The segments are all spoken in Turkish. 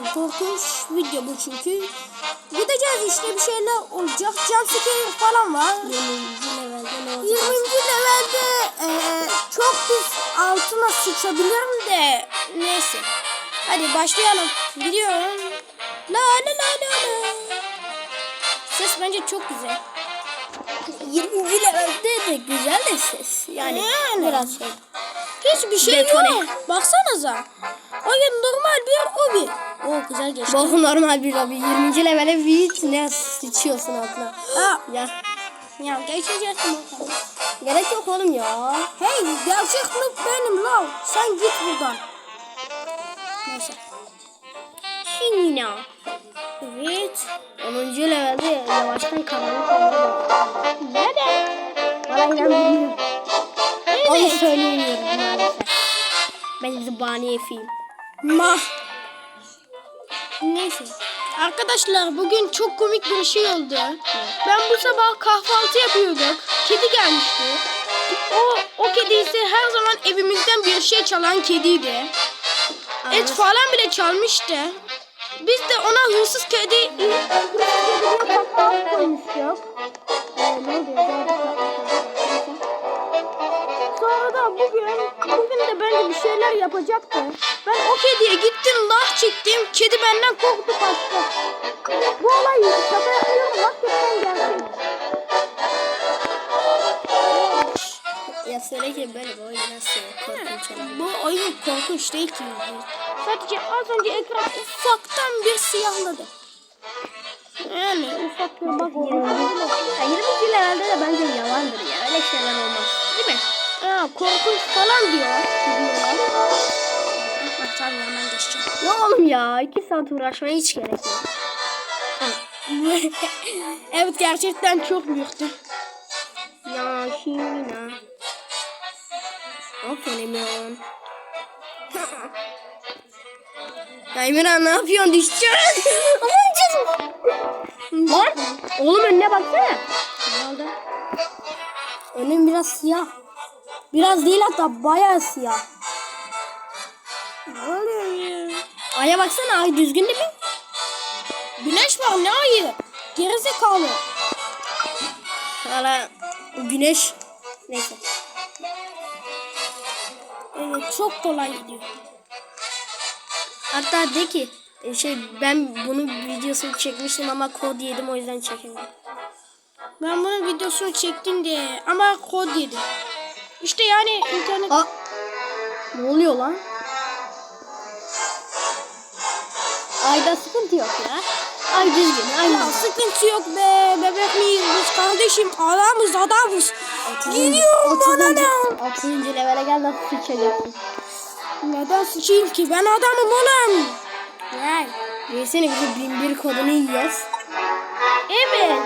olsun. Korkunç video bu çünkü. Gideceğiz işte bir şeyler olacak. Jumpscare falan var. 20. levelde ne 20. olacak? levelde eee, çok biz altına sıçabilirim de neyse. Hadi başlayalım. Gidiyorum. La la la la la. Ses bence çok güzel. 20. levelde de güzel de ses. Yani, Yani. biraz şey. Hiçbir şey Detone. yok. Baksanıza. Oyun normal bir hobi. O güzel geçti. Bu normal bir abi. 20. levele bir ne sıçıyorsun altına. Ha, Ya ya geçeceksin bakalım. gerek yok oğlum ya. Hey gerçeklik benim lan. Sen git buradan. Neyse. Şina. Evet. 10. levelde yavaştan karanlık oldu. Neden? Bana inanmıyorum. Onu söyleyemiyorum maalesef. Ben bizi bani film. Neyse. Arkadaşlar bugün çok komik bir şey oldu. Ben bu sabah kahvaltı yapıyorduk. Kedi gelmişti. O o kedi ise her zaman evimizden bir şey çalan kediydi. Et falan bile çalmıştı. Biz de ona hırsız kedi hırsız kedi diye koymuştuk. Ne oluyor? Bugün, bugün de bence bir şeyler yapacaktı. Ben o kediye gittim, lah çektim. Kedi benden korktu kaçtı. Bu olay şaka yapıyorum, hakikaten gerçek. Ya söyle ki böyle bir oyun nasıl korkunç olur. Bu oyun korkunç değil ki. Sadece az önce ekran ufaktan bir siyahladı. Yani ufak bir bak oldu. 20. levelde de bence yalandır ya. Öyle şeyler olmaz. Değil mi? Ya korkunç falan diyor. Diyorlar. Bak tabii hemen geçeceğim. Ya oğlum ya. 2 saat uğraşmaya hiç gerek yok. evet gerçekten çok büyüktü. Ya Şina. Aferin Emirhan. ya Emirhan ne yapıyorsun? Düşeceksin. Aman canım. Lan. Oğlum önüne baksana. Ne oldu? Önün biraz siyah. Biraz değil hatta bayağı siyah. Ne oluyor ya? Aya baksana ay düzgün değil mi? Güneş var ne ayı? Gerizekalı. Hala güneş. Neyse. Evet çok kolay gidiyor. Hatta de ki e, şey ben bunun videosunu çekmiştim ama kod yedim o yüzden çekemedim. Ben bunun videosunu çektim diye ama kod yedim. İşte yani internet... Aa, ne oluyor lan? Ayda sıkıntı yok ya. Ay düzgün, ay Ya sıkıntı yok be bebek miyiz biz kardeşim adamız adamız. Gidiyorum bana ne? 30. levele gel nasıl sıçacaksın. Neden sıçayım ki ben adamım oğlum. Gel. Yesene bizi bin bir kodunu yiyoruz. Evet.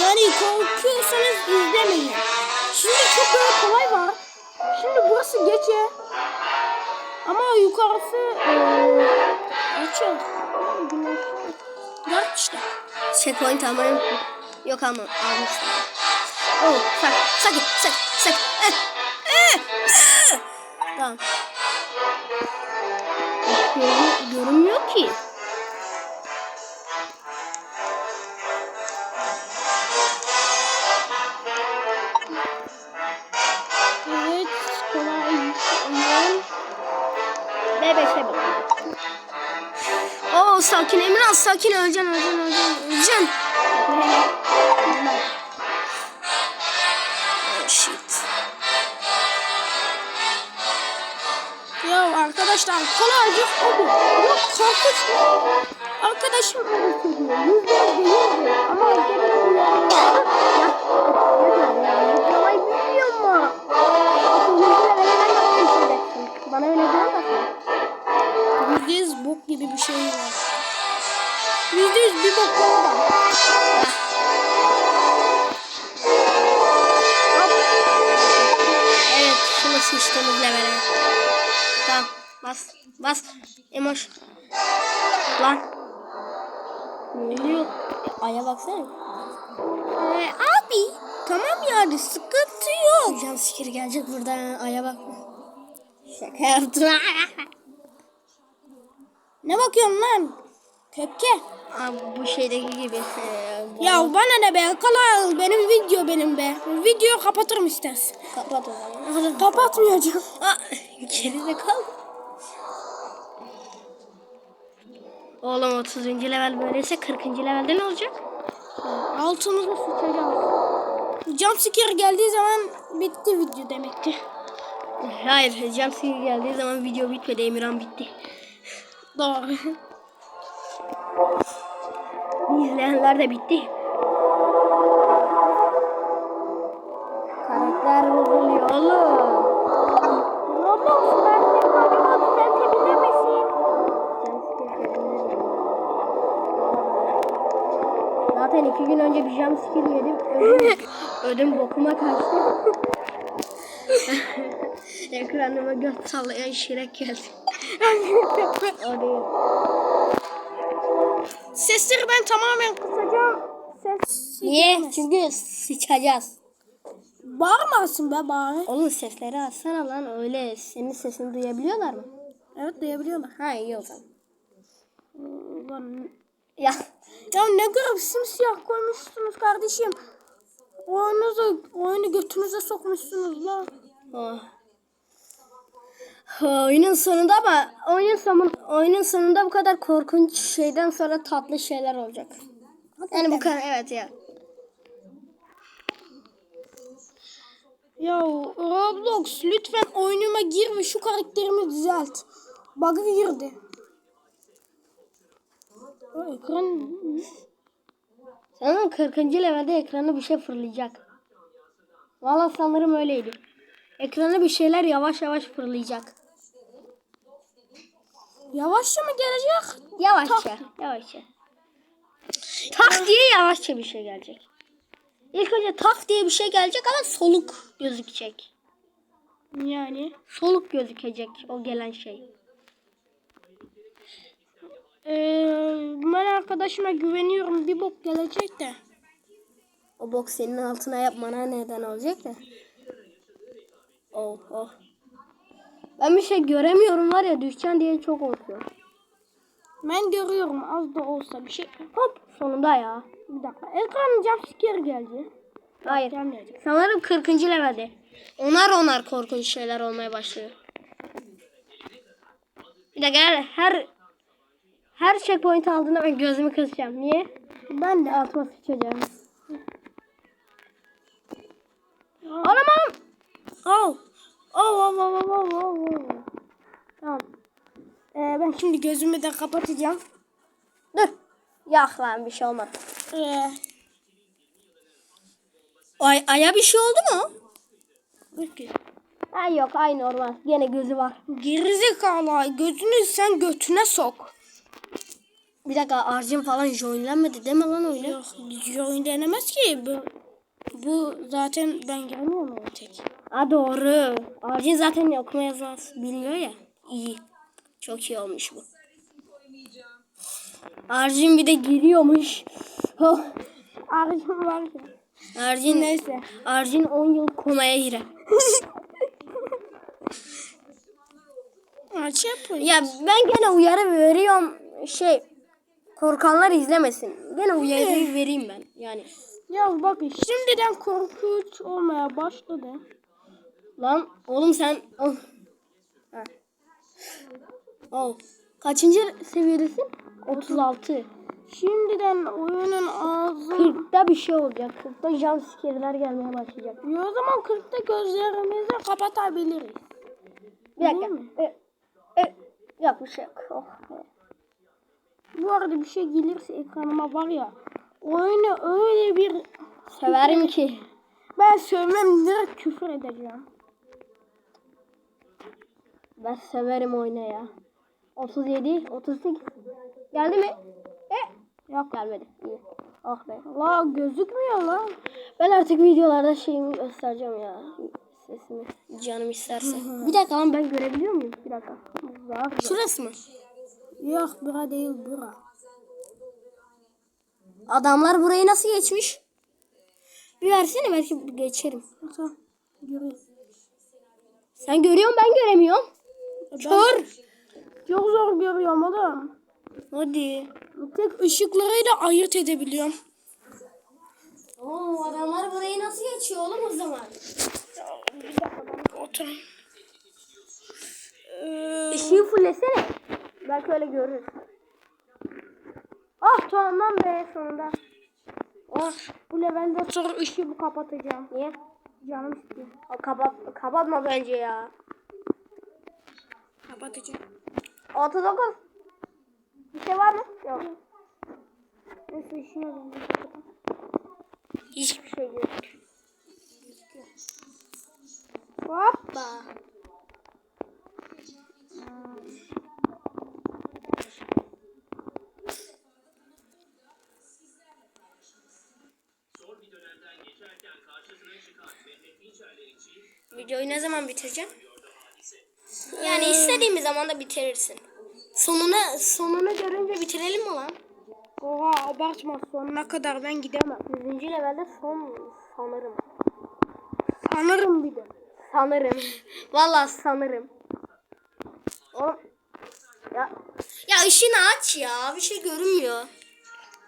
Yani korkuyorsanız izlemeyin. Şimdi çok böyle kolay var. Şimdi burası gece. Ama yukarısı eee açıl. Gör işte. Checkpoint almayı. Yok ama almıştım. Oh, sak, sakin, sak, sak. Eh, eh, eh. Tamam. Görün, görünmüyor ki. Sakin öleceksin öleceksin öleceksin öleceksin. Oh shit. Ya arkadaşlar kolaycık o bu. Yok korkunç. Arkadaşım öyle söylüyor. Yüzde yüz değildi. Ama gene düşeceksin? Bana öyle diyor da yüzde yüz bok gibi bir şey var. Yüzde yüz bir bok var da. Evet şunu sıçtığımız levele. Tamam bas bas. Emoş. Lan. Ne oluyor? Aya baksana. Ee, abi tamam yani sıkıntı yok. Can sikir gelecek buradan aya bak. Şaka yaptım. Ne bakıyorsun lan? Köpke. Abi bu şeydeki gibi. Ee, bu- Ya bana ne be? Kala benim video benim be. Videoyu kapatırım istersen. Kapat o zaman. Kapatmayacağım. Aa, geride kal. Oğlum 30. level böyleyse 40. levelde ne olacak? Altımızı sıçacağım. Jumpscare geldiği zaman bitti video demektir. Hayır, jumpscare geldiği zaman video bitmedi, Emirhan bitti. Doğru. İzleyenler de bitti. Karakter bozuluyor oğlum. Roblox bence kayboldu. Sen temizlemesin. Zaten iki gün önce bir jumpscare yedim. Ödüm, ödüm bokuma kaçtı. Ekranıma göt sallayan şirek geldi. o değil. Sesleri ben tamamen kısacağım. Ses Niye? Çünkü sıçacağız. Bağırmasın be bari. Oğlum sesleri alsana lan öyle senin sesini duyabiliyorlar mı? Evet duyabiliyorlar. Ha iyi o zaman. Ulan, Ya Ya ne garip simsiyah koymuşsunuz kardeşim. Oyunuzu, oyunu götünüze sokmuşsunuz la. Oh. Oyunun sonunda ama oyunun sonu oyunun sonunda bu kadar korkunç şeyden sonra tatlı şeyler olacak. Yani bu kadar evet ya. Ya Roblox lütfen oyunuma gir ve şu karakterimi düzelt. Bug'a girdi. O ekran Sanırım 40. levelde ekrana bir şey fırlayacak. Valla sanırım öyleydi. Ekrana bir şeyler yavaş yavaş fırlayacak. Yavaşça mı gelecek? Yavaşça, yavaşça. Tak diye yavaşça bir şey gelecek. İlk önce tak diye bir şey gelecek ama soluk gözükecek. Yani. Soluk gözükecek o gelen şey. Ee, ben arkadaşıma güveniyorum. Bir bok gelecek de. O bok senin altına yapmana neden olacak da. Oh oh. Ben bir şey göremiyorum var ya düşeceksin diye çok korkuyorum. Ben görüyorum az da olsa bir şey. Hop sonunda ya. Bir dakika. Ekran jumpscare geldi. Hayır. Gelmeyecek. Sanırım 40. levelde. Onar onar korkunç şeyler olmaya başlıyor. Bir dakika her her, her checkpoint aldığında ben gözümü kısacağım. Niye? Ben de. Altıma sıçacağım. Olamam. Oh. Oh oh oh oh oh oh. oh. Tamam. Ee, ben şimdi gözümü de kapatacağım. Dur. Yak lan bir şey olmadı. Ee, Ay, aya bir şey oldu mu? dur ki. Ay yok ay normal. Gene gözü var. Gerizekalı gözünü sen götüne sok. Bir dakika arjın falan joinlenmedi deme lan öyle. Yok oyun denemez ki. Bu, bu zaten ben giremiyorum o tek. Ha doğru. Arjin zaten okuma yazma bilmiyor ya. İyi. Çok iyi olmuş bu. Arjin bir de giriyormuş. Oh. Arjun var ya. Arjin Neyse. Arjin 10 yıl komaya girer. Aç yapın. Ya ben gene uyarı veriyorum. Şey korkanlar izlemesin. Gene uyarı vereyim ben. Yani Ya bakın şimdiden korkunç olmaya başladı. lan oğlum sen. Ha. Oh. Kaçıncı seviyedesin? 36. Şimdiden oyunun ağzı... 40'ta bir şey olacak. 40'ta jumpscare'ler gelmeye başlayacak. Ya o zaman 40'ta gözlerimizi kapatabiliriz. Bir dakika. Mi? E, yok bir şey yok. Oh. Bu arada bir şey gelirse ekranıma var ya. Oyunu öyle bir... Severim ki. Ben sövmem direkt küfür edeceğim. Ben severim oyna ya. 37, 38. Geldi mi? E, yok gelmedi. İyi. Ah be. La gözükmüyor lan. Ben artık videolarda şeyimi göstereceğim ya. Sesimi. Canım isterse. bir dakika lan ben görebiliyor muyum? Bir dakika. Var. Şurası mı? Yok bura değil bura. Adamlar burayı nasıl geçmiş? Bir versene belki geçerim. Tamam. Görüyorum. Sen görüyorsun ben göremiyorum. Ben- Kör. Çok zor görüyorum oğlum. Hadi. Tek ışıklarıyla ayırt edebiliyorum. Oo adamlar burayı nasıl geçiyor oğlum o zaman? Otur. Ee, Işığı fullesene. Belki öyle görürüz. Ah tamam be sonunda. oh, bu levelde sonra ışığı kapatacağım. Niye? Canım istiyor. Kapat, kapatma bence ya. Kapatacağım. 39. Bir şey var mı? Yok. Neyse işine kapatayım. Hiçbir şey yok. Hoppa. Videoyu ne zaman bitireceğim? Yani istediğimiz zaman da bitirirsin. Sonuna sonunu görünce bitirelim mi lan? Oha abartma sonuna kadar ben gidemem. 100. levelde son sanırım. Sanırım bir de. Sanırım. Vallahi sanırım. O ya ya ışığını aç ya. Bir şey görünmüyor.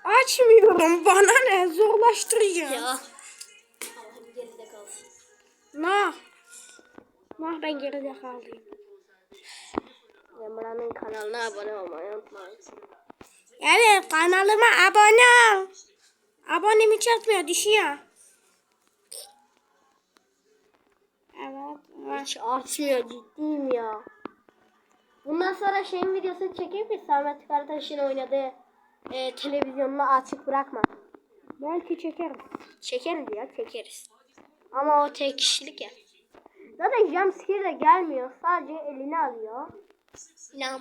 Açmıyorum bana ne zorlaştıracağım. Ya. Allah'ım Nah ben geride kaldım. Emrah'ın kanalına abone olmayı unutmayın. Evet kanalıma abone ol. Abonemi çarpmıyor düşüyor. Evet. Hiç artmıyor ciddiyim ya. Bundan sonra şeyin videosunu çekeyim mi? Samet Karataş'ın oynadığı e, televizyonunu açık bırakma. Belki çekerim. Çekeriz ya çekeriz. Ama o tek kişilik ya. Zaten jumpscare de gelmiyor. Sadece elini alıyor. İnan.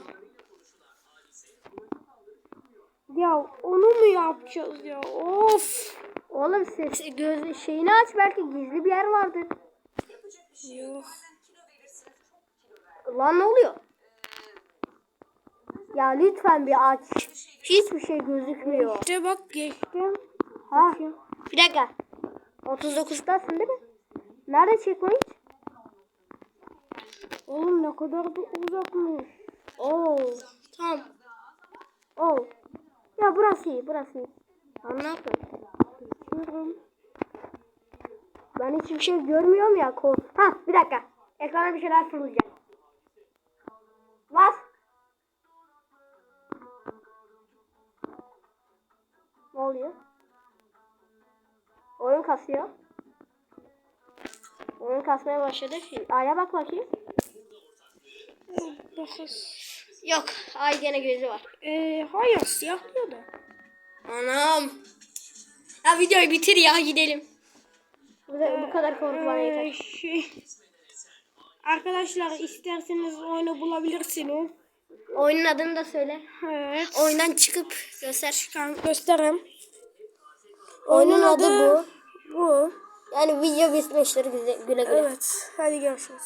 Ya onu mu yapacağız ya? Of. Oğlum ses göz şeyini aç belki gizli bir yer vardır. Yok. Lan ne oluyor? Ya lütfen bir aç. Hiçbir şey gözükmüyor. İşte bak geçtim. Ha. Bir dakika. 39'dasın değil mi? Nerede checkpoint? Oğlum ne kadar da uzakmış. Oo. Tamam. Oo. Ya burası iyi, burası iyi. Anladım. Geçiyorum. Ben hiçbir şey görmüyorum ya. Kol. Ha bir dakika. Ekrana bir şeyler fırlayacak. Bas. Ne oluyor? Oyun kasıyor. Oyun kasmaya başladı. Aya bak bakayım. Bakız. Yok. Ay gene gözü var. Ee, hayır siyah diyor da. Anam. Ya videoyu bitir ya gidelim. Bu, bu kadar korku bana Ee, yeter. şey. Arkadaşlar isterseniz oyunu bulabilirsiniz. Oyunun adını da söyle. Evet. Oyundan çıkıp göster. Ben göstereyim. Oyunun adı bu. Bu. Yani video bitmiştir güle güle. Evet. Hadi görüşürüz.